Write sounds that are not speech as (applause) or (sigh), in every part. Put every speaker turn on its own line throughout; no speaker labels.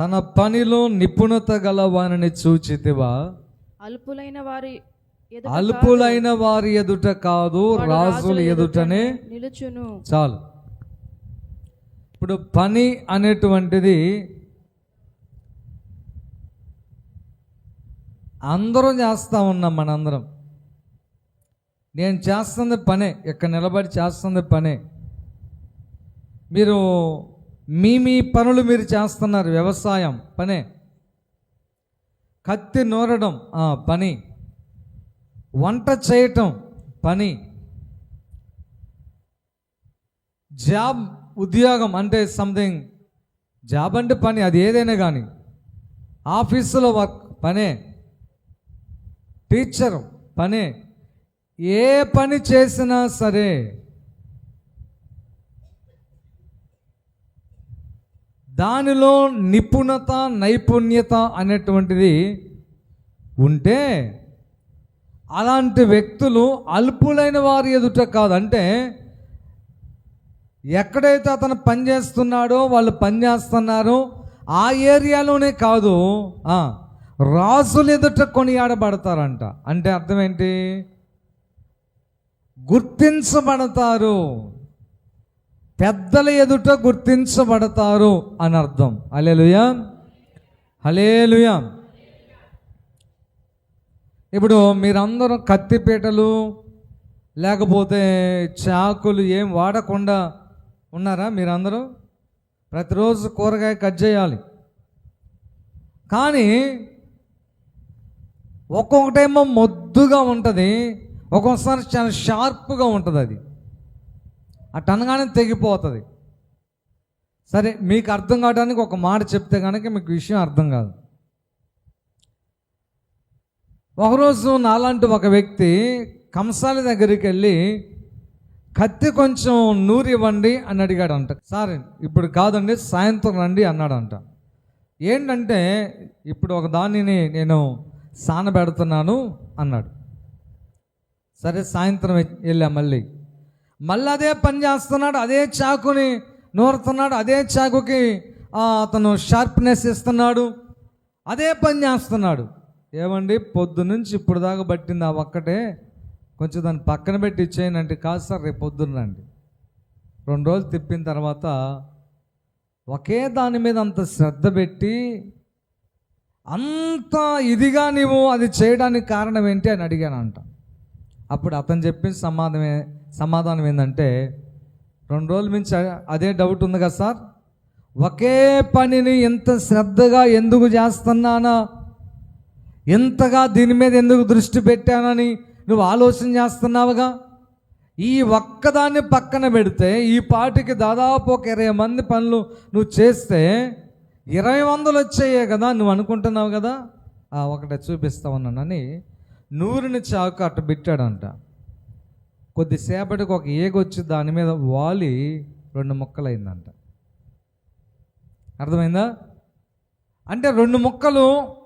తన పనిలో నిపుణత గల వారిని చూచితివా?
అల్పులైన వారి
అల్పులైన వారి ఎదుట కాదు రాజుల ఎదుటనే
నిలుచును.
చాలు. ఇప్పుడు పని అనేటువంటిది అందరం చేస్తూ ఉన్నాం మనందరం. నేను చేస్తుంది పనే ఇక్కడ నిలబడి చేస్తుంది పనే. మీరు మీ మీ పనులు మీరు చేస్తున్నారు వ్యవసాయం పనే. కత్తి నూరడం ఆ, పని. వంట చేయటం పని. జాబ్ ఉద్యోగం అంటే సంథింగ్ జాబ్ అంటే పని అది ఏదైనా కానీ. ఆఫీసులో వర్క్ పనే. టీచర్ పనే. ఏ పని చేసినా సరే దానిలో నిపుణత నైపుణ్యత అనేటువంటిది ఉంటే అలాంటి వ్యక్తులు అల్పులైన వారి ఎదుట కాదు. అంటే ఎక్కడైతే అతను పని చేస్తున్నాడో వాళ్ళు పనిచేస్తున్నారో ఆ ఏరియాలోనే కాదు రాజులు ఎదుట కొనియాడబడతారంట. అంటే అర్థం ఏంటి? గుర్తించబడతారు. పెద్దల ఎదుట గుర్తించబడతారు అని అర్థం. అలేలుయా హలేలుయా ఇప్పుడు మీరందరూ కత్తిపీటలు లేకపోతే చాకులు ఏం వాడకుండా ఉన్నారా మీరందరూ? ప్రతిరోజు కూరగాయ కట్ చేయాలి. కానీ ఒక్కొక్కటేమో మొద్దుగా ఉంటుంది ఒక్కొక్కసారి చాలా షార్ప్గా ఉంటుంది అది అటు అనగానే తెగిపోతుంది. సరే మీకు అర్థం కావడానికి ఒక మాట చెప్తే కనుక మీకు విషయం అర్థం కాదు. ఒకరోజు నాలాంటి ఒక వ్యక్తి కంసాలి దగ్గరికి వెళ్ళి కత్తి కొంచెం నూరు ఇవ్వండి అని అడిగాడంట. సార్ ఇప్పుడు కాదండి సాయంత్రం రండి అన్నాడంట. ఏంటంటే ఇప్పుడు ఒక దానిని నేను సానబెడుతున్నాను అన్నాడు. సరే సాయంత్రం వెళ్ళా మళ్ళీ. మళ్ళీ అదే పని చేస్తున్నాడు అదే చాకుని నూరుతున్నాడు అదే చాకుకి అతను షార్ప్నెస్ ఇస్తున్నాడు అదే పని చేస్తున్నాడు. ఏమండి పొద్దు నుంచి ఇప్పుడు దాకా పట్టింది ఆ ఒక్కటే. కొంచెం దాన్ని పక్కన పెట్టి ఇచ్చేయనంటే కాదు సార్ రేపు పొద్దున్న రండి. రెండు రోజులు తిప్పిన తర్వాత ఒకే దాని మీద అంత శ్రద్ధ పెట్టి అంత ఇదిగా నీవు అది చేయడానికి కారణం ఏంటి అని అడిగానంట. అప్పుడు అతను చెప్పిన సమాధానమే సమాధానం ఏంటంటే రెండు రోజుల నుంచి అదే డౌట్ ఉంది కదా సార్? ఒకే పనిని ఎంత శ్రద్ధగా ఎందుకు చేస్తున్నానా? ఎంతగా దీని మీద ఎందుకు దృష్టి పెట్టానని నువ్వు ఆలోచన చేస్తున్నావుగా? ఈ ఒక్కదాన్ని పక్కన పెడితే ఈ పాటికి దాదాపు ఒక ఇరవై మంది పనులు నువ్వు చేస్తే ఇరవై వందలు వచ్చాయే కదా నువ్వు అనుకుంటున్నావు కదా? ఒకటే చూపిస్తా ఉన్నానని నూరిని చాకు అట్ట పెట్టాడంట. కొద్దిసేపటికి ఒక ఏగొచ్చి దాని మీద వాలి రెండు ముక్కలైందంట. అర్థమైందా? అంటే రెండు ముక్కలు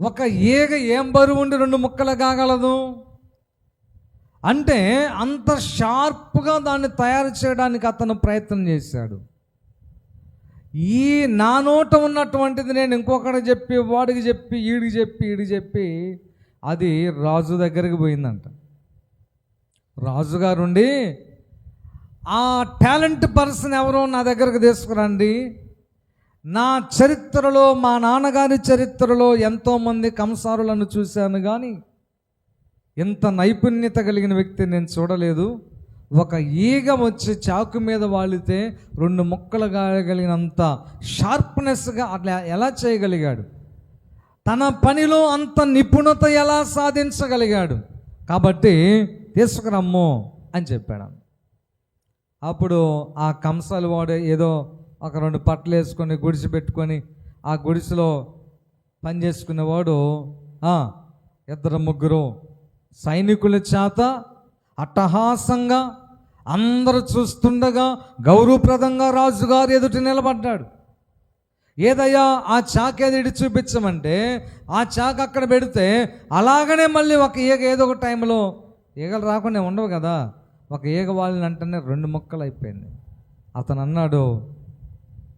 ఒక ఏగ ఏం బరువు ఉండి రెండు ముక్కలు కాగలదు? అంటే అంత షార్ప్గా దాన్ని తయారు చేయడానికి అతను ప్రయత్నం చేశాడు. ఈ నా నోట ఉన్నటువంటిది నేను ఇంకొకటి చెప్పి వాడికి చెప్పి ఈడికి చెప్పి ఈడికి చెప్పి అది రాజు దగ్గరికి పోయిందంట. రాజుగారుండి ఆ టాలెంట్ పర్సన్ ఎవరో నా దగ్గరకు తీసుకురండి. నా చరిత్రలో మా నాన్నగారి చరిత్రలో ఎంతోమంది కంసారులను చూశాను కానీ ఇంత నైపుణ్యత కలిగిన వ్యక్తిని నేను చూడలేదు. ఒక ఈగ వచ్చి చాకు మీద వాలితే రెండు ముక్కలు గాయగలిగినంత షార్ప్నెస్గా అట్లా ఎలా చేయగలిగాడు? తన పనిలో అంత నిపుణత ఎలా సాధించగలిగాడు? కాబట్టి తీసుకురమ్ము అని చెప్పాడు. అప్పుడు ఆ కంసాలు వాడు ఏదో ఒక రెండు పట్టలు వేసుకొని గుడిసె పెట్టుకొని ఆ గుడిసెలో పని చేసుకునేవాడు ఇద్దరు ముగ్గురు సైనికుల చేత అట్టహాసంగా అందరు చూస్తుండగా గౌరవప్రదంగా రాజుగారు ఎదుట నిలబడ్డాడు. ఏదయ్యా ఆ చాక ఏది చూపించమంటే ఆ చాక్ అక్కడ పెడితే అలాగనే మళ్ళీ ఒక ఏదో ఒక టైంలో ఈగలు రాకుండా ఉండవు కదా. ఒక ఈగ వాళ్ళని అంటేనే రెండు ముక్కలు అయిపోయింది అతను అన్నాడు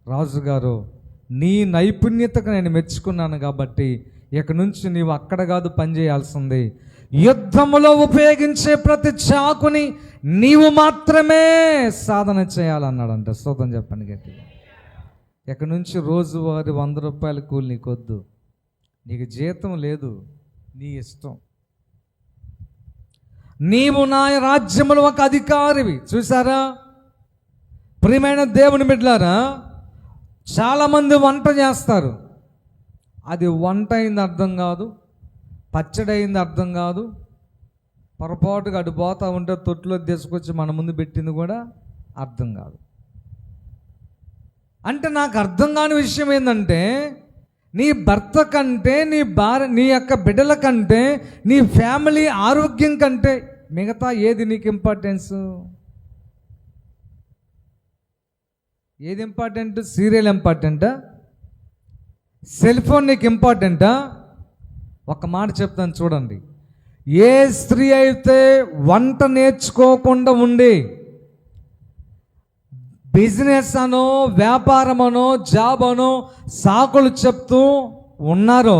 రాజుగారు నీ నైపుణ్యతకు నేను మెచ్చుకున్నాను కాబట్టి ఇక నుంచి నీవు అక్కడ కాదు పని చేయాల్సింది. యుద్ధములో ఉపయోగించే ప్రతి చాకుని నీవు మాత్రమే సాధన చేయాలన్నాడంట. స్తోత్రం చెప్పండి గట్టిగా. ఇక నుంచి రోజువారి వంద రూపాయల కూలి నీకొద్దు. నీకు జీతం లేదు నీ ఇష్టం. నీవు నా రాజ్యములో ఒక అధికారివి. చూసారా ప్రియమైన దేవుని బిడ్డలారా చాలామంది వంట చేస్తారు. అది వంట అయింది అర్థం కాదు పచ్చడి అయింది అర్థం కాదు పొరపాటుగా అటు పోతా ఉంటే తొట్టులో తీసుకొచ్చి మన ముందు పెట్టింది కూడా అర్థం కాదు. అంటే నాకు అర్థం కాని విషయం ఏంటంటే నీ భర్త కంటే నీ భార్య నీ యొక్క బిడ్డల కంటే నీ ఫ్యామిలీ ఆరోగ్యం కంటే మిగతా ఏది నీకు ఇంపార్టెన్స్? ఏది ఇంపార్టెంట్? సీరియల్ ఇంపార్టెంటా? సెల్ ఫోన్ నీకు ఇంపార్టెంటా? ఒక మాట చెప్తాను చూడండి. ఏ స్త్రీ అయితే వంట నేర్చుకోకుండా ఉండి బిజినెస్ అనో వ్యాపారం అనో జాబ్ అనో సాకులు చెప్తూ ఉన్నారో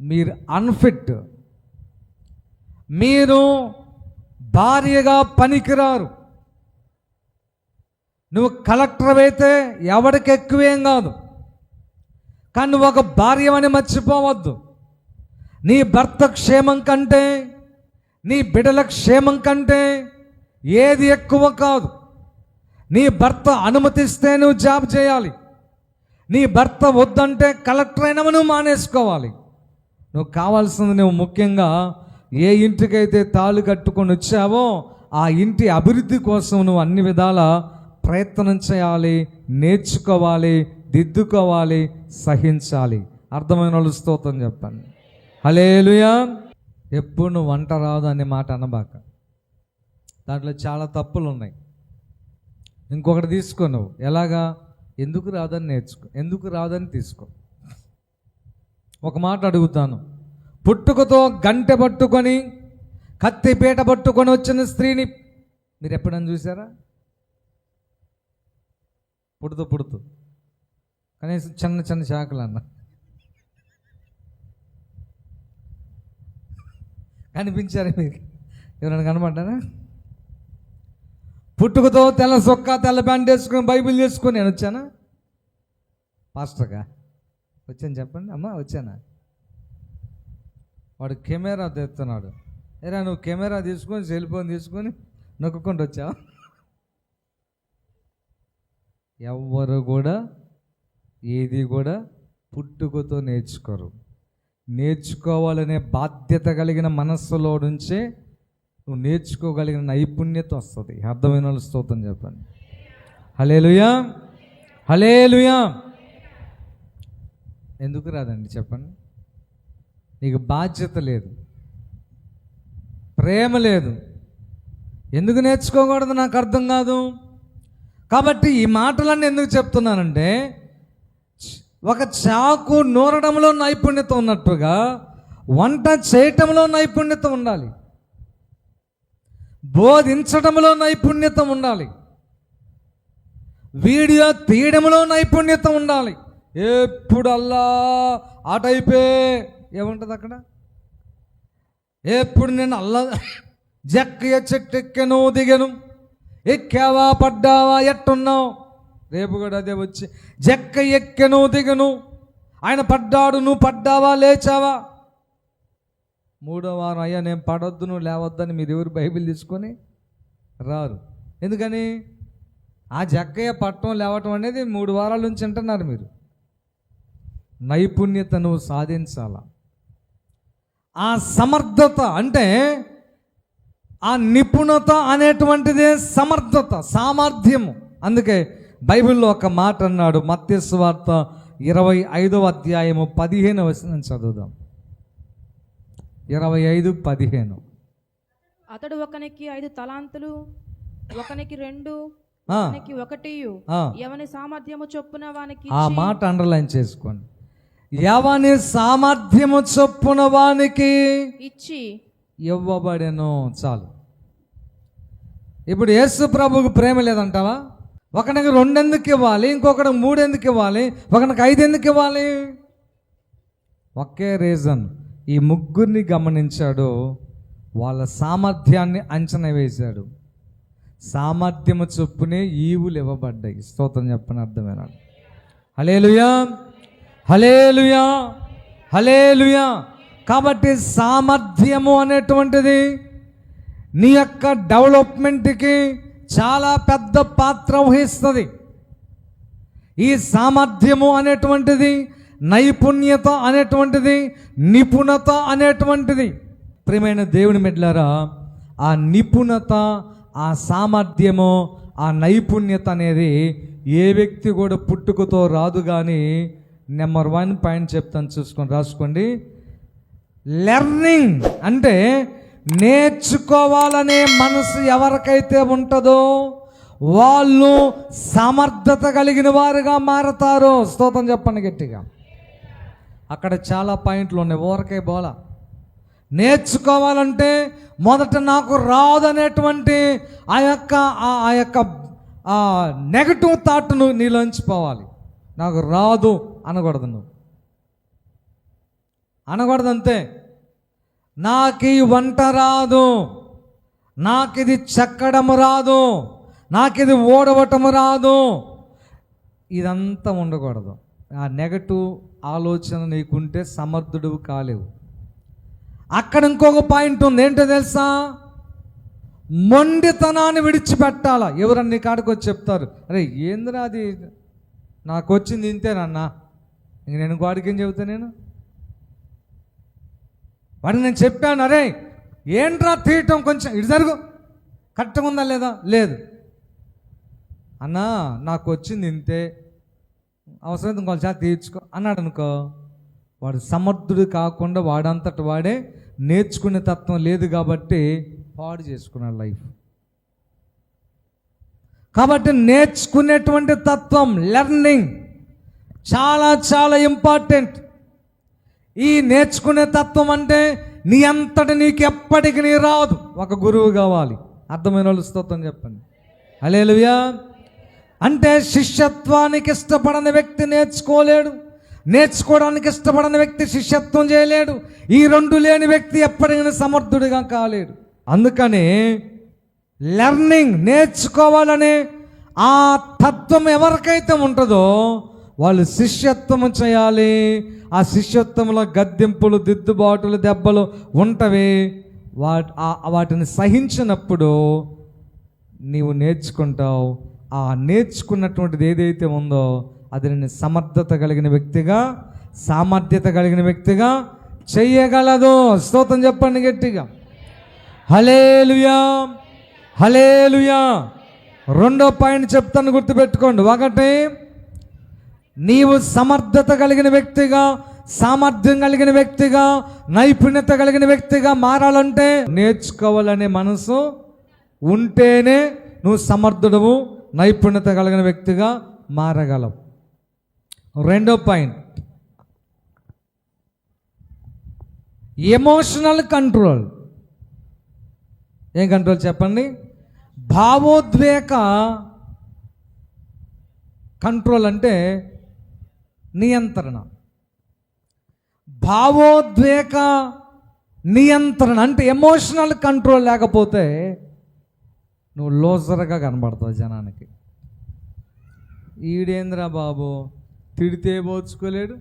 మీరు అన్ఫిట్. మీరు భార్యగా పనికిరారు. నువ్వు కలెక్టర్ అయితే ఎవరికి ఎక్కువేం కాదు. కానీ నువ్వు ఒక భార్యమని మర్చిపోవద్దు. నీ భర్త క్షేమం కంటే నీ బిడ్డల క్షేమం కంటే ఏది ఎక్కువ కాదు. నీ భర్త అనుమతిస్తే నువ్వు జాబ్ చేయాలి. నీ భర్త వద్దంటే కలెక్టర్ అయినా నువ్వు మానేసుకోవాలి. నువ్వు కావాల్సింది నువ్వు ముఖ్యంగా ఏ ఇంటికైతే తాళు కట్టుకొని వచ్చావో ఆ ఇంటి అభివృద్ధి కోసం నువ్వు అన్ని విధాల ప్రయత్నం చేయాలి నేర్చుకోవాలి దిద్దుకోవాలి సహించాలి. అర్థమైన వాళ్ళు స్తోత్రం చెప్పండి. హలేలుయా ఎప్పుడు నువ్వు వంట రాదు అనే మాట అనబాక. దాంట్లో చాలా తప్పులు ఉన్నాయి ఇంకొకటి తీసుకో నువ్వు. ఎలాగా? ఎందుకు రాదని నేర్చుకో. ఎందుకు రాదని తీసుకో. ఒక మాట అడుగుతాను. పుట్టుకతో గంటె పట్టుకొని కత్తి పీట పట్టుకొని వచ్చిన స్త్రీని మీరు ఎప్పుడైనా చూసారా పుడుతూ పుడుతూ. కనీసం చిన్న చిన్న శాఖలు అన్న. కనిపించారా మీకు? ఎవరైనా కనబడ్డారా పుట్టుకతో తెల్ల సొక్క తెల్ల ప్యాంట్ వేసుకొని బైబిల్ చేసుకొని నేను వచ్చానా? పాస్టర్గా? వచ్చాను చెప్పండి. అమ్మా వచ్చానా? వాడు కెమెరా తెస్తున్నాడు ఏరా నువ్వు కెమెరా తీసుకొని సెల్ ఫోన్ తీసుకొని నొక్కుంటూ వచ్చావా? ఎవ్వరు కూడా ఏది కూడా పుట్టుకతో నేర్చుకోరు. నేర్చుకోవాలనే బాధ్యత కలిగిన మనస్సులో నుంచే నువ్వు నేర్చుకోగలిగిన నైపుణ్యత వస్తుంది. అర్థమైన వాళ్ళు స్తోత్రం చెప్పండి. హలేలుయా హలేలుయా ఎందుకు రాదండి చెప్పండి? నీకు బాధ్యత లేదు. ప్రేమ లేదు. ఎందుకు నేర్చుకోకూడదు? నాకు అర్థం కాదు. కాబట్టి ఈ మాటలన్నీ ఎందుకు చెప్తున్నానంటే ఒక చాకు నూరడంలో నైపుణ్యత ఉన్నట్టుగా వంట చేయటంలో నైపుణ్యత ఉండాలి. బోధించడంలో నైపుణ్యత ఉండాలి. వీడియో తీయడంలో నైపుణ్యత ఉండాలి. ఎప్పుడల్లా అల్లా ఏముంటుంది అక్కడ? ఎప్పుడు నేను అల్లా (laughs) జక్కయ్య చెట్టు దిగను. ఎక్కావా పడ్డావా ఎట్టున్నావు? రేపు కూడా అదే వచ్చి జక్క ఎక్కెను దిగను. ఆయన పడ్డాడు నువ్వు పడ్డావా లేచావా? మూడో వారం అయ్యా నేను పడొద్దు నువ్వు లేవద్దని మీరు ఎవరు బైబిల్ తీసుకొని రారు. ఎందుకని? ఆ జక్కయ్య పట్టం లేవటం అనేది మూడు వారాల నుంచి అంటున్నారు మీరు. నైపుణ్యత నువ్వు సాధించాలా. ఆ సమర్థత అంటే ఆ నిపుణత అనేటువంటిదే సమర్థత సామర్థ్యము. అందుకే బైబిల్లో ఒక మాట అన్నాడు మత్స్య వార్త ఇరవై ఐదవ అధ్యాయము పదిహేను వచనం చదువుదాం. ఇరవై ఐదు పదిహేను.
అతడు ఒకనికి ఐదు తలాంతులు ఒకనికి రెండు ఒకనికి ఒకటి. ఎవని సామర్థ్యము చొప్పున వానికి
ఆ మాట అండర్లైన్ చేసుకోండి. ఎవని సామర్థ్యము చొప్పున వానికి
ఇచ్చి.
ఇవ్వబడెను. చాలు. ఇప్పుడు యేసు ప్రభువుకు ప్రేమ లేదంటావా? ఒకనికి రెండు ఎందుకు ఇవ్వాలి? ఇంకొకటి మూడు ఎందుకు ఇవ్వాలి? ఒకనికి ఐదు ఎందుకు ఇవ్వాలి? ఒకే రీజన్ ఈ ముగ్గురిని గమనించాడు వాళ్ళ సామర్థ్యాన్ని అంచనా వేశాడు. సామర్థ్యము చొప్పునే ఈవులు ఇవ్వబడ్డాయి. స్తోత్రం చెప్పని అర్థమేనా? హలేలుయా హలేలుయా హలేలుయా కాబట్టి సామర్థ్యము అనేటువంటిది నీ యొక్క డెవలప్మెంట్కి చాలా పెద్ద పాత్ర వహిస్తుంది. ఈ సామర్థ్యము అనేటువంటిది నైపుణ్యత అనేటువంటిది నిపుణత అనేటువంటిది. ప్రియమైన దేవుని మెడ్లారా ఆ నిపుణత ఆ సామర్థ్యము ఆ నైపుణ్యత అనేది ఏ వ్యక్తి కూడా పుట్టుకతో రాదు కానీ నెంబర్ వన్ పాయింట్ చెప్తాను చూసుకొని రాసుకోండి. లెర్నింగ్ అంటే నేర్చుకోవాలనే మనసు ఎవరికైతే ఉంటుందో వాళ్ళు సమర్థత కలిగిన వారుగా మారతారు. స్తోత్రం చెప్పండి గట్టిగా. అక్కడ చాలా పాయింట్లు ఉన్నాయి. ఊరకే బోల. నేర్చుకోవాలంటే మొదట నాకు రాదనేటువంటి ఆ యొక్క ఆ- ఆ యొక్క నెగటివ్ థాట్ను నీలోంచి పోవాలి నాకు రాదు అనకూడదు నువ్వు. అనకూడదు అంతే. నాకు ఈ వంట రాదు. నాకు ఇది చెక్కడము రాదు. నాకు ఇది ఓడవటము రాదు. ఇదంతా ఉండకూడదు. ఆ నెగటివ్ ఆలోచన నీకుంటే సమర్థుడు కాలేవు. అక్కడ ఇంకొక పాయింట్ ఉంది ఏంటో తెలుసా? మొండితనాన్ని విడిచిపెట్టాలా. ఎవరన్నా నీ కాడికి వచ్చి చెప్తారు అరే ఏందిరా అది? నాకు వచ్చింది ఇంతేనన్నా ఇంక నేను వాడికి ఏం చెబుతా నేను? వాడిని నేను చెప్పాను అరే ఏంట్రా తీయటం కొంచెం ఇటు జరుగు. కరెక్ట్గా ఉందా లేదా? లేదు. అన్నా నాకు వచ్చింది ఇంతే. అవసరం ఇంకో చేత తీర్చుకో. అన్నాడు అనుకో వాడు సమర్థుడు కాకుండా వాడంతట వాడే నేర్చుకునే తత్వం లేదు కాబట్టి పాడు చేసుకున్నాడు లైఫ్. కాబట్టి నేర్చుకునేటువంటి తత్వం లెర్నింగ్ చాలా చాలా ఇంపార్టెంట్. ఈ నేర్చుకునే తత్వం అంటే నీ అంతటి నీకు ఎప్పటికీ నీ రాదు. ఒక గురువు కావాలి. అర్థమైన వాళ్ళు స్తోత్రం చెప్పండి. అలేలుయా అంటే శిష్యత్వానికి ఇష్టపడని వ్యక్తి నేర్చుకోలేడు. నేర్చుకోవడానికి ఇష్టపడని వ్యక్తి శిష్యత్వం చేయలేడు. ఈ రెండు లేని వ్యక్తి ఎప్పటికైనా సమర్థుడిగా కాలేడు. అందుకని లెర్నింగ్ నేర్చుకోవాలనే ఆ తత్వం ఎవరికైతే ఉంటుందో వాళ్ళు శిష్యత్వము చేయాలి. ఆ శిష్యత్వంలో గద్దెంపులు దిద్దుబాటులు దెబ్బలు ఉంటవి. వాటి వాటిని సహించినప్పుడు నీవు నేర్చుకుంటావు. ఆ నేర్చుకున్నటువంటిది ఏదైతే ఉందో అది నేను సమర్థత కలిగిన వ్యక్తిగా సామర్థ్యత కలిగిన వ్యక్తిగా చెయ్యగలదు స్తోత్రం చెప్పండి గట్టిగా. హలేలుయా హలేలుయా రెండో పాయింట్ చెప్తాను గుర్తుపెట్టుకోండి. ఒకటి నీవు సమర్థత కలిగిన వ్యక్తిగా సామర్థ్యం కలిగిన వ్యక్తిగా నైపుణ్యత కలిగిన వ్యక్తిగా మారాలంటే నేర్చుకోవాలనే మనసు ఉంటేనే నువ్వు సమర్థుడవు. నైపుణ్యత కలిగిన వ్యక్తిగా మారగలం. రెండో పాయింట్. Emotional control. ఏం కంట్రోల్ చెప్పండి? భావోద్వేగ కంట్రోల్ అంటే నియంత్రణ. భావోద్వేగ నియంత్రణ అంటే ఎమోషనల్ కంట్రోల్ లేకపోతే నువ్వు లోజర్గా కనబడతావు జనానికి. ఈడేంద్రా బాబు? తిడితే పోచుకోలేడు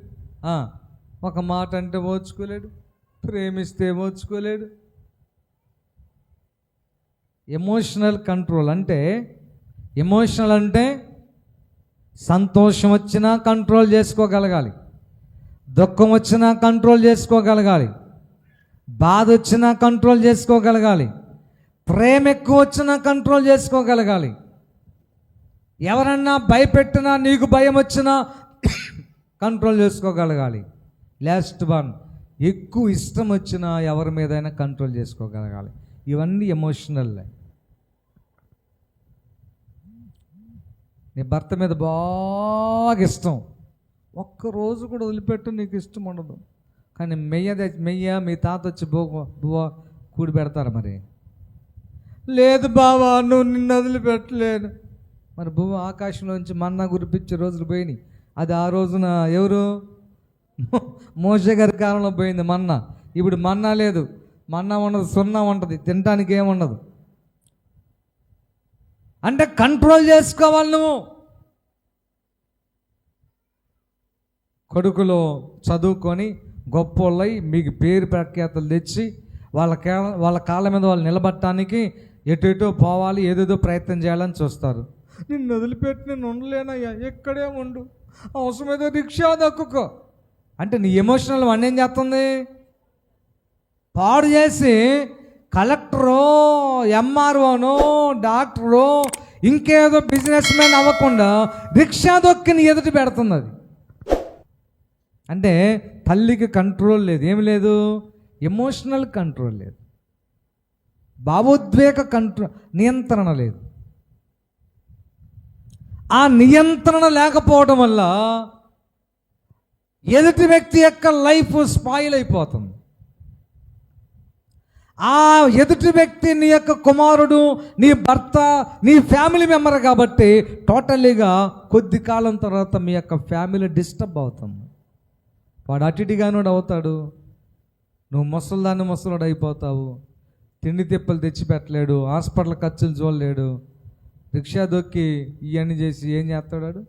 ఒక మాట అంటే పోచుకోలేడు ప్రేమిస్తే పోచుకోలేడు. ఎమోషనల్ కంట్రోల్ అంటే ఎమోషనల్ అంటే సంతోషం వచ్చినా కంట్రోల్ చేసుకోగలగాలి దుఃఖం వచ్చినా కంట్రోల్ చేసుకోగలగాలి బాధ వచ్చినా కంట్రోల్ చేసుకోగలగాలి ప్రేమ ఎక్కువ వచ్చినా కంట్రోల్ చేసుకోగలగాలి. ఎవరన్నా భయపెట్టినా నీకు భయం వచ్చినా (coughs) కంట్రోల్ చేసుకోగలగాలి. లాస్ట్ వన్ ఎక్కువ ఇష్టం వచ్చినా ఎవరి మీదైనా కంట్రోల్ చేసుకోగలగాలి. ఇవన్నీ ఎమోషనల్ నీ భర్త మీద బాగా ఇష్టం. ఒక్క రోజు కూడా వదిలిపెట్టు నీకు ఇష్టం ఉండదు. కానీ మెయ్య మెయ్య మీ తాత వచ్చి బో బువ్వ కూడి పెడతారు మరి? లేదు బావా నువ్వు నిన్ను వదిలిపెట్టలేను. మరి భూమి ఆకాశంలోంచి మన్నా గురిపించే రోజులు పోయినాయి. అది ఆ రోజున ఎవరు? మోసే గారి కాలంలో పోయింది మన్నా. ఇప్పుడు మన్నా లేదు. మన్నా ఉండదు సున్నా ఉంటుంది తినటానికి ఏముండదు అంటే కంట్రోల్ చేసుకోవాలి నువ్వు. కొడుకులో చదువుకొని గొప్పోళ్ళై మీకు పేరు ప్రఖ్యాతలు తెచ్చి వాళ్ళ వాళ్ళ కాళ్ళ మీద వాళ్ళు నిలబట్టడానికి ఎటు పోవాలి ఏదేదో ప్రయత్నం చేయాలని చూస్తారు. నిన్ను వదిలిపెట్టి నేను ఉండలేనయ్యా ఎక్కడే ఉండు. అవసరమైతే రిక్షా దక్కుకో. అంటే నీ ఎమోషనల్ వన్ ఏం చేస్తుంది? పాడు చేసి కలెక్టరో ఎంఆర్ఓనో డాక్టరో ఇంకేదో బిజినెస్ మ్యాన్ అవ్వకుండా రిక్షా దొక్కిని ఎదుటి పెడుతుంది అది అంటే తల్లికి కంట్రోల్ లేదు. ఏమి లేదు? ఎమోషనల్ కంట్రోల్ లేదు. భావోద్వేగ కంట్రో నియంత్రణ లేదు. ఆ నియంత్రణ లేకపోవడం వల్ల ఎదుటి వ్యక్తి యొక్క లైఫ్ స్పాయిల్ అయిపోతుంది. ఆ ఎదుటి వ్యక్తి నీ యొక్క కుమారుడు నీ భర్త నీ ఫ్యామిలీ మెంబర్ కాబట్టి టోటలీగా కొద్ది కాలం తర్వాత మీ యొక్క ఫ్యామిలీ డిస్టర్బ్ అవుతుంది. వాడు అటిటిగానోడు అవుతాడు. నువ్వు ముసలిదాన్ని ముసలోడు అయిపోతావు. తిండి తిప్పలు తెచ్చిపెట్టలేడు హాస్పిటల్ ఖర్చులు చూడలేడు. రిక్షా దొక్కి ఇవన్నీ చేసి ఏం చేస్తాడాడు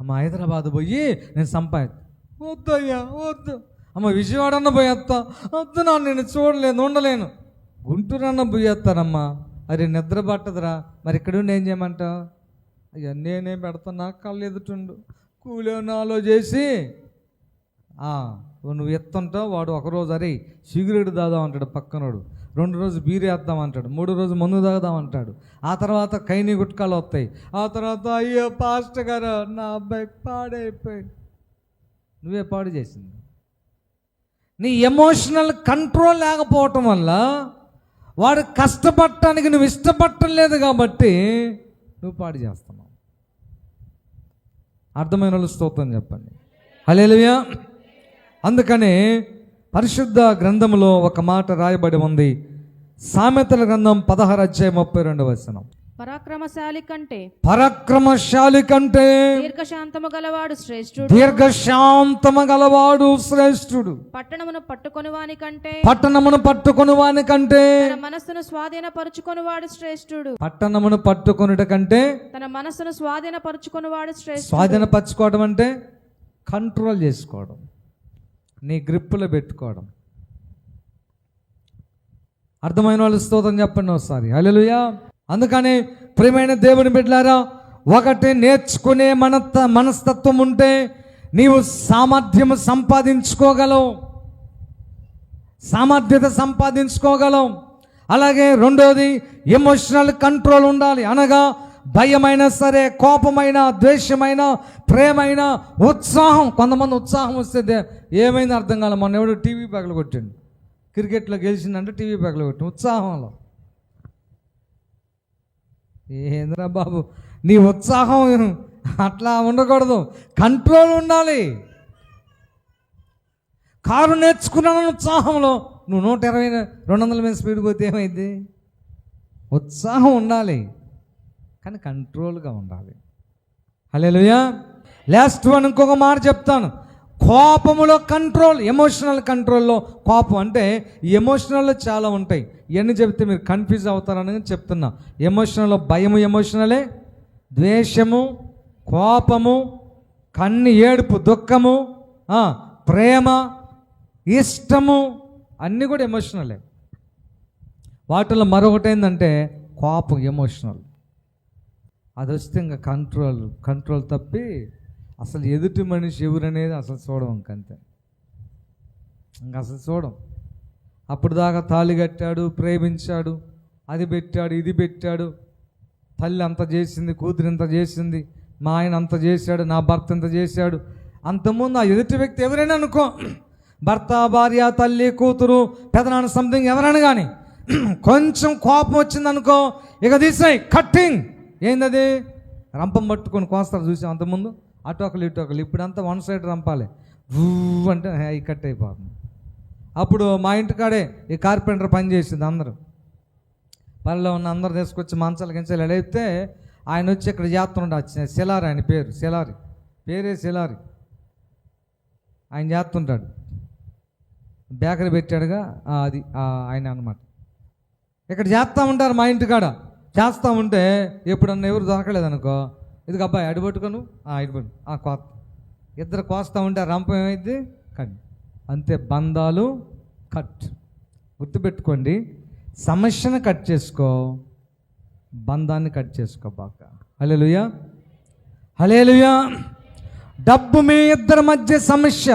అమ్మ హైదరాబాద్ పోయి నేను సంపాది వద్దయ్యా వద్దు. అమ్మ విజయవాడ అన్న పోయేస్తా వద్దు నా నేను చూడలేను ఉండలేను. గుంటూరు అన్న పోయేస్తానమ్మా అరే నిద్ర పట్టదురా. మరి ఇక్కడ ఉండి ఏం చేయమంటావు? అయ్యా నేనే పెడతా నాకు కళ్ళు ఎదుటుండు. కూలే నాలో చేసి నువ్వు ఎత్తుంటావు వాడు ఒకరోజు అరే సిగరెట్ దాదాం అంటాడు పక్కనోడు. రెండు రోజు బీరు వేద్దాం అంటాడు. మూడు రోజు మందు తాగుదాం అంటాడు. ఆ తర్వాత కైని గుట్కాలు వస్తాయి. ఆ తర్వాత అయ్యో పాస్టర్ గారు నా అబ్బాయి పాడైపోయి. నువ్వే పాడు చేసింది. నీ ఎమోషనల్ కంట్రోల్ లేకపోవటం వల్ల వాడు కష్టపడటానికి నువ్వు ఇష్టపడటం లేదు కాబట్టి నువ్వు పాడు చేస్తున్నావు. అర్థమైన వాళ్ళు స్తోత్రం చెప్పండి. హలేలుయా అందుకనే పరిశుద్ధ గ్రంథంలో ఒక మాట రాయబడి ఉంది. సామెతల గ్రంథం పదహారు అధ్యాయం ముప్పై రెండు వచనం.
పరాక్రమశాలి కంటే
పరాక్రమశాలి కంటే
దీర్ఘశాంతము గలవాడు శ్రేష్ఠుడు.
దీర్ఘశాంతమ గలవాడు శ్రేష్ఠుడు.
పట్టణమును పట్టుకొని వాని కంటే
పట్టణమును పట్టుకొని వాని కంటే
తన మనస్సును స్వాధీనపరుచుకొని వాడు శ్రేష్ఠుడు.
పట్టణమును పట్టుకొనుట కంటే
తన మనస్సును స్వాధీనపరుచుకొని వాడు శ్రేష్ఠుడు.
స్వాధీనపరచుకోవడం అంటే కంట్రోల్ చేసుకోవడం. నీ గ్రిప్పులో పెట్టుకోవడం. అర్థమైన వాళ్ళు స్తోత్రం చెప్పండి ఒకసారి. అలెలుయా అందుకని ప్రియమైన దేవుని బిడ్డలారా ఒకటి నేర్చుకునే మన మనస్తత్వం ఉంటే నీవు సామర్థ్యం సంపాదించుకోగలవు. సామర్థ్యత సంపాదించుకోగలం అలాగే రెండోది ఎమోషనల్ కంట్రోల్ ఉండాలి. అనగా భయమైనా సరే కోపమైన ద్వేషమైన ప్రేమైన ఉత్సాహం. కొంతమంది ఉత్సాహం వస్తే ఏమైంది అర్థం కాలే. మొన్న ఎవడు టీవీ పగల కొట్టిండు. క్రికెట్లో గెలిచిందంటే టీవీ పగల కొట్టి ఉత్సాహంలో. ఏంద్రా బాబు? నీ ఉత్సాహం అట్లా ఉండకూడదు. కంట్రోల్ ఉండాలి. కారు నేర్చుకున్నాను ఉత్సాహంలో. నువ్వు నూట ఇరవై రెండు వందల మీద స్పీడ్ పోతే ఏమైంది? ఉత్సాహం ఉండాలి. కానీ కంట్రోల్గా ఉండాలి. హలేలుయా లాస్ట్ వన్ ఇంకొక మాట చెప్తాను. కోపములో కంట్రోల్ ఎమోషనల్ కంట్రోల్లో కోపం అంటే ఎమోషనల్లో చాలా ఉంటాయి. ఇవన్నీ చెప్తే మీరు కన్ఫ్యూజ్ అవుతారని చెప్తున్నా. ఎమోషనల్లో భయము ఎమోషనలే ద్వేషము కోపము కన్ని ఏడుపు దుఃఖము ప్రేమ ఇష్టము అన్నీ కూడా ఎమోషనలే వాటిలో మరొకటి ఏంటంటే కోపం ఎమోషనల్ అది వస్తే ఇంకా కంట్రోల్ కంట్రోల్ తప్పి అసలు ఎదుటి మనిషి ఎవరనేది అసలు చూడం ఇంకంతే ఇంకా అసలు చూడం అప్పుడు దాకా తాళి కట్టాడు ప్రేమించాడు అది పెట్టాడు ఇది పెట్టాడు. తల్లి అంత చేసింది కూతురు ఇంత చేసింది మా ఆయన అంత చేశాడు నా భర్త ఇంత చేశాడు. అంతకుముందు ఆ ఎదుటి వ్యక్తి ఎవరైనా అనుకో భర్త భార్య తల్లి కూతురు పెదనాన్న సంథింగ్ ఎవరైనా కానీ కొంచెం కోపం వచ్చింది అనుకో ఇక తీసాయి కట్టింగ్ ఏందది? రంపం పట్టుకొని కోస్తారు చూసి అంతకుముందు? అటు ఒకరు ఇటు ఒకరు ఇప్పుడంతా వన్ సైడ్ రంపాలి. వూ అంటే అవి కట్ అయిపోతుంది. అప్పుడు మా ఇంటికాడే ఈ కార్పెంటర్ పని చేసింది అందరూ. పనిలో ఉన్న అందరు తీసుకొచ్చి మంచాలు గించాలు అడిగితే ఆయన వచ్చి ఇక్కడ చేస్తుంటాడు శిలారి ఆయన పేరు శిలారి. పేరే శిలారి. ఆయన చేస్తుంటాడు. బేకరీ పెట్టాడుగా అది ఆయన అనమాట ఇక్కడ చేస్తూ ఉంటారు మా ఇంటికాడ. చేస్తూ ఉంటే ఎప్పుడన్నా ఎవరు దొరకలేదనుకో ఇది అబ్బాయి అడిపట్టుకోను అడిపట్టు ఆ కో ఇద్దరు కోస్తా ఉంటే ఆ రంపం ఏమైంది కట్. అంతే బంధాలు కట్. గుర్తుపెట్టుకోండి సమస్యను కట్ చేసుకో బంధాన్ని కట్ చేసుకో బాగా హలేలుయా హలేలుయా డబ్బు మీ ఇద్దరి మధ్య సమస్య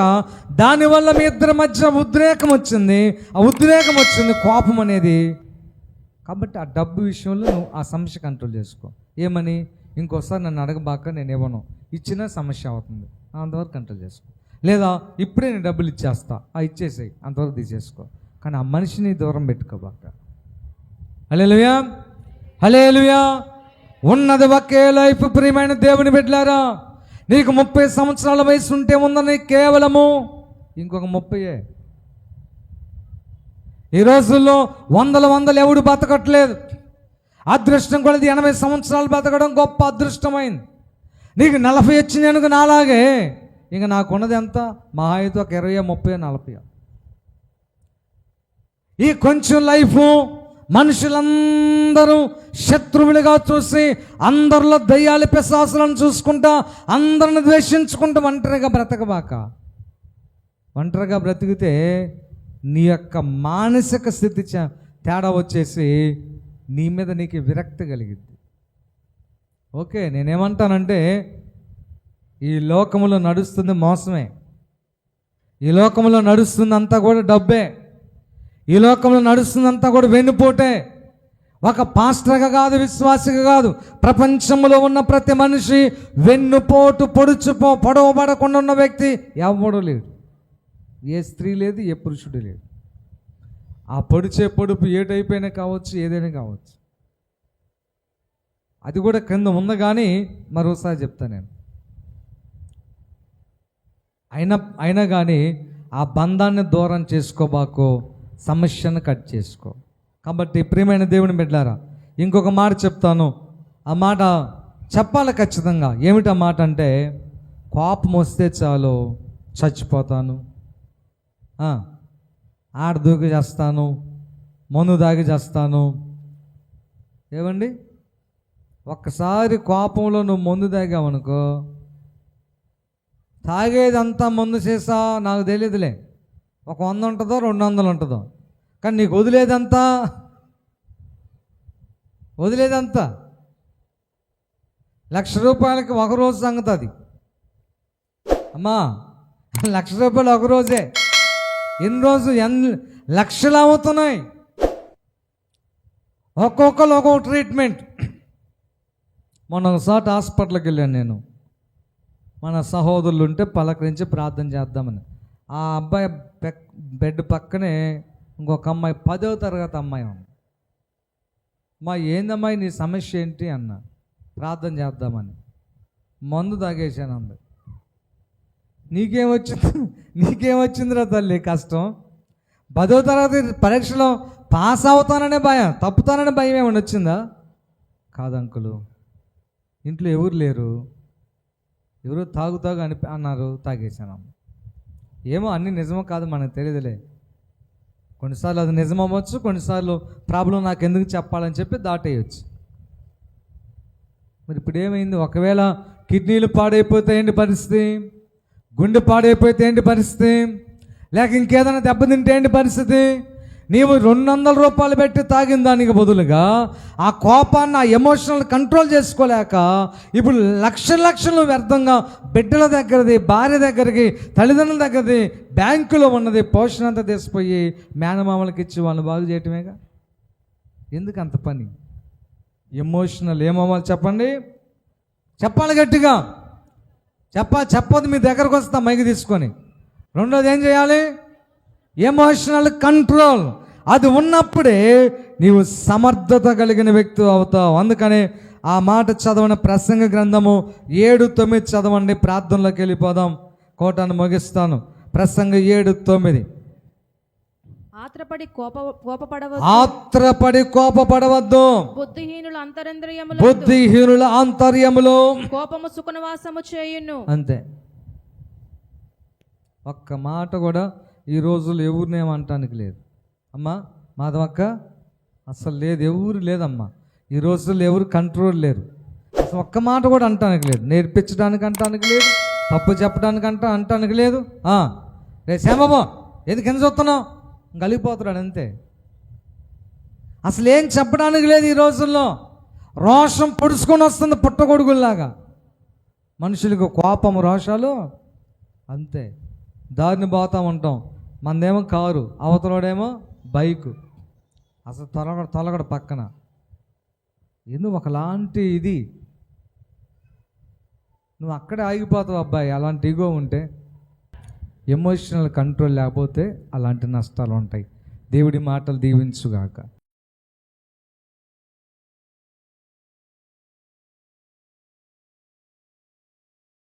దానివల్ల మీ ఇద్దరి మధ్య ఉద్రేకం వచ్చింది. ఆ ఉద్రేకం వచ్చింది కోపం అనేది కాబట్టి ఆ డబ్బు విషయంలో నువ్వు ఆ సమస్య కంట్రోల్ చేసుకో. ఏమని? ఇంకోసారి నన్ను అడగబాక నేను ఇవ్వను ఇచ్చినా సమస్య అవుతుంది. అంతవరకు కంట్రోల్ చేసుకో. లేదా ఇప్పుడే నేను డబ్బులు ఇచ్చేస్తా. ఆ ఇచ్చేసేయి. అంతవరకు తీసేసుకో. కానీ ఆ మనిషిని దూరం పెట్టుకోబాక. హలేలుయా హలేలుయా ఉన్నది ఒకే లైఫ్ ప్రియమైన దేవుని బిడ్డలారా. నీకు ముప్పై సంవత్సరాల వయసు ఉంటే ఉందని కేవలము ఇంకొక ముప్పయే. ఈ రోజుల్లో వందల వందలు ఎవడు బతకట్లేదు? అదృష్టం కొలది ఎనభై సంవత్సరాలు బతకడం గొప్ప అదృష్టమైంది. నీకు నలభై వచ్చింది అనుకు నాలాగే. ఇంక నాకున్నది ఎంత? మా అయితే ఒక ఇరవై ముప్పై నలభై. ఈ కొంచెం లైఫ్ మనుషులందరూ శత్రువులుగా చూసి అందరిలో దయ్యాలి పిశాసులను చూసుకుంటా అందరిని ద్వేషించుకుంటూ ఒంటరిగా బ్రతకబాక. ఒంటరిగా బ్రతికితే నీ యొక్క మానసిక స్థితి చ- తేడా వచ్చేసి నీ మీద నీకు విరక్తి కలిగిద్ది. ఓకే నేనేమంటానంటే ఈ లోకములో నడుస్తుంది మోసమే. ఈ లోకంలో నడుస్తుందంతా కూడా డబ్బే. ఈ లోకంలో నడుస్తుందంతా కూడా వెన్నుపోటే. ఒక పాస్టర్గా కాదు విశ్వాసిగా కాదు ప్రపంచంలో ఉన్న ప్రతి మనిషి వెన్నుపోటు పొడుచుపో పొడవబడకుండా ఉన్న వ్యక్తి ఎవడూ లేడు. ఏ స్త్రీ లేదు ఏ పురుషుడు లేడు ఆ పొడిచే పొడుపు ఏటైపోయినా కావచ్చు ఏదైనా కావచ్చు. అది కూడా క్రింద ఉంది కానీ మరోసారి చెప్తా నేను. అయినా అయినా కానీ ఆ బంధాన్ని దూరం చేసుకోబాకో సమస్యను కట్ చేసుకో. కాబట్టి ప్రియమైన దేవుని బిడ్డారా ఇంకొక మాట చెప్తాను. ఆ మాట చెప్పాలి ఖచ్చితంగా. ఏమిటి ఆ మాట అంటే కోపం వస్తే చాలు చచ్చిపోతాను. ఆడ దూకి చేస్తాను మందు దాగి చేస్తాను. ఏమండి? ఒక్కసారి కోపంలో నువ్వు మందు తాగావనుకో తాగేదంతా మందు చేసా నాకు తెలియదులే ఒక వంద ఉంటుందో రెండు వందలు ఉంటుందో. కానీ నీకు వదిలేదంతా? వదిలేదంతా? లక్ష రూపాయలకి ఒక రోజు సంగతి అది. అమ్మా లక్ష రూపాయలు ఒక రోజే. ఎన్ని రోజు ఎన్ని లక్షలు అవుతున్నాయి? ఒక్కొక్కరు ఒక్కొక్క ట్రీట్మెంట్. మొన్న ఒకసారి హాస్పిటల్కి వెళ్ళాను నేను. మన సహోదరులు ఉంటే పలకరించి ప్రార్థన చేద్దామని. ఆ అబ్బాయి బెడ్ పక్కనే ఇంకొక అమ్మాయి పదవ తరగతి అమ్మాయి ఉంది. మా ఏందమ్మాయి నీ సమస్య ఏంటి? అన్న. ప్రార్థన చేద్దామని. మందు తాగేశాను అంది. నీకేం వచ్చింది (laughs) నీకేం వచ్చిందిరా తల్లి కష్టం? పదో తరగతి పరీక్షలో పాస్ అవుతాననే భయం తప్పుతాననే భయం ఏమైనా వచ్చిందా? కాదు అంకులు ఇంట్లో ఎవరు లేరు. ఎవరో తాగు తాగు అని అన్నారు తాగేశాను. ఏమో అన్ని నిజమో కాదు మనకు తెలియదులే. కొన్నిసార్లు అది నిజం అవ్వచ్చు కొన్నిసార్లు ప్రాబ్లం నాకు ఎందుకు చెప్పాలని చెప్పి దాటేయచ్చు. మరి ఇప్పుడు ఏమైంది? ఒకవేళ కిడ్నీలు పాడైపోతాయండి పరిస్థితి? గుండె పాడైపోతే ఏంటి పరిస్థితి. లేక ఇంకేదైనా దెబ్బతింటే ఏంటి పరిస్థితి? నీవు రెండు వందల రూపాయలు పెట్టి తాగిన దానికి బదులుగా ఆ కోపాన్ని ఆ ఎమోషనల్ కంట్రోల్ చేసుకోలేక ఇప్పుడు లక్ష లక్షలు వ్యర్థంగా బిడ్డల దగ్గరది భార్య దగ్గరికి తల్లిదండ్రుల దగ్గరది బ్యాంకులో ఉన్నది పోషణ అంతా తీసిపోయి మేనమామలకి ఇచ్చి వాళ్ళని బాగు చేయటమేగా? ఎందుకు అంత పని? ఎమోషనల్ ఏమవ్వాలి చెప్పండి? చెప్పాలి గట్టిగా. చెప్ప చెప్పదు మీ దగ్గరకు వస్తా మైకి తీసుకొని. రెండోది ఏం చేయాలి? ఎమోషనల్ కంట్రోల్ అది ఉన్నప్పుడే నీవు సమర్థత కలిగిన వ్యక్తి అవుతావు. అందుకనే ఆ మాట చదవని ప్రసంగ గ్రంథము ఏడు తొమ్మిది చదవండి ప్రార్థనలోకి వెళ్ళిపోదాం. కోటాను ముగిస్తాను. ప్రసంగ ఏడు తొమ్మిది.
ఆత్రపడి కోప కోపపడవద్దు.
ఆత్రపడి కోపపడవద్దు.
బుద్ధిహీనుల అంతరింద్రియముల
బుద్ధిహీనుల ఆంతర్యములో
కోపము సుఖనివాసము చేయును.
అంతే. ఒక్క మాట కూడా ఈ రోజుల్లో ఎవరినేమంటానికి లేదు. అమ్మా మాధవక్క అసలు లేదు ఎవరు లేదమ్మా. ఈ రోజుల్లో ఎవరు కంట్రోల్ లేరు. అసలు ఒక్క మాట కూడా అంటానికి లేదు. నేర్పించడానికి అంటానికి లేదు తప్పు చెప్పడానికి అంట అంటానికి లేదు. రే శ్యామబాబు ఎందుకు కింద చూస్తున్నావు? గలిగిపోతున్నాడు అంతే. అసలు ఏం చెప్పడానికి లేదు ఈ రోజుల్లో. రోషం పొడుచుకొని వస్తుంది పుట్టగొడుగుల్లాగా. మనుషులకు కోపం రోషాలు అంతే. దారిని పోతా ఉంటాం మనదేమో కారు అవతలోడేమో బైకు. అసలు తొలగడ తొలగడ పక్కన. ఎందుకు ఒకలాంటి ఇది? నువ్వు అక్కడే ఆగిపోతావు అబ్బాయి అలాంటి ఇగో ఉంటే. ఎమోషనల్ కంట్రోల్ లేకపోతే అలాంటి నష్టాలు ఉంటాయి. దేవుడి మాటలు దీవించుగాక.